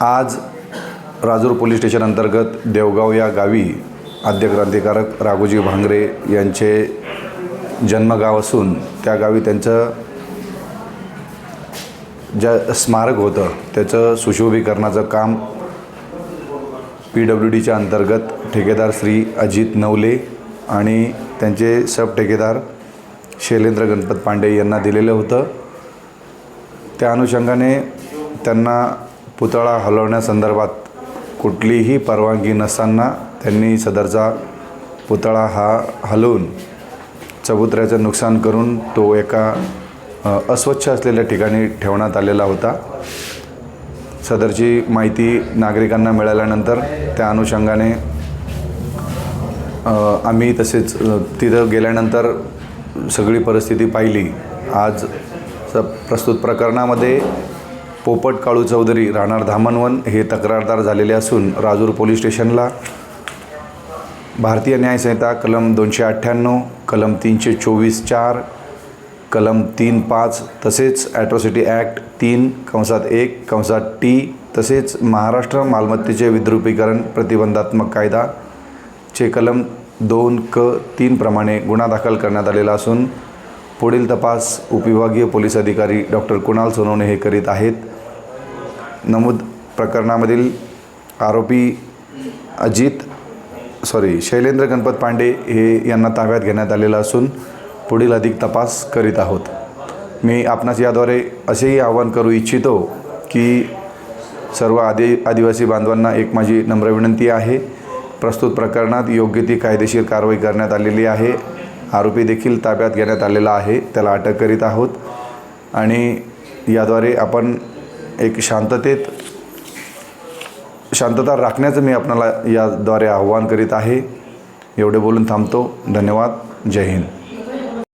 आज Rajur police station अंतर्गत देवगाव या गावी आद्य क्रांतिकारक राघोजी भांगरे यांचे जन्मगाव असून त्या गावी त्यांचं ज्या स्मारक होतं त्याचं सुशोभीकरणाचं काम पी डब्ल्यू डीच्या अंतर्गत ठेकेदार श्री अजित नवले आणि त्यांचे सब ठेकेदार शैलेंद्र गणपत पांडे यांना दिलेलं होतं. त्या अनुषंगाने त्यांना पुतळा हलवण्यासंदर्भात कुठलीही परवानगी नसताना त्यांनी सदरचा पुतळा हा हलवून चबुतऱ्याचं नुकसान करून तो एका अस्वच्छ असलेल्या ठिकाणी ठेवण्यात आलेला होता. सदरची माहिती नागरिकांना मिळाल्यानंतर त्या अनुषंगाने आम्ही तसेच तिथं गेल्यानंतर सगळी परिस्थिती पाहिली. आज स प्रस्तुत प्रकरणामध्ये पोपट काळू चौधरी राहणार धामणवन हे तक्रारदार झालेले असून राजूर पोलीस स्टेशनला. भारतीय न्यायसंहिता कलम दोनशे अठ्ठ्याण्णव कलम तीनशे चोवीस चार कलम तीन पाच तसेच ॲट्रॉसिटी ॲक्ट तीन कंसात एक कंसात टी तसेच महाराष्ट्र मालमत्तेचे विद्रुपीकरण प्रतिबंधात्मक कायदा चे कलम दोन क तीन प्रमाणे गुन्हा दाखल करण्यात आलेला असून पुढील तपास उपविभागीय पोलीस अधिकारी डॉक्टर कुणाल सोनवणे हे करीत आहेत. नमूद प्रकरणामधील आरोपी अजित सॉरी शैलेंद्र गणपत पांडे हे यांना ताब्यात घेण्यात आलेलं असून पुढील अधिक तपास करीत आहोत. मी आपणास याद्वारे असेही आवाहन करू इच्छितो की सर्व आदि आदिवासी बांधवांना एक माझी नम्र विनंती आहे. प्रस्तुत प्रकरणात योग्य ती कायदेशीर कारवाई करण्यात आलेली आहे. आरोपी देखील ताब्यात घेण्यात आलेला आहे. त्याला अटक करीत आहोत. आणि याद्वारे आपण एक शांततेत शांतता राखण्याचं मी आपणाला याद्वारे आव्हान करीत आहे. एवढे बोलून थांबतो. धन्यवाद. जय हिंद.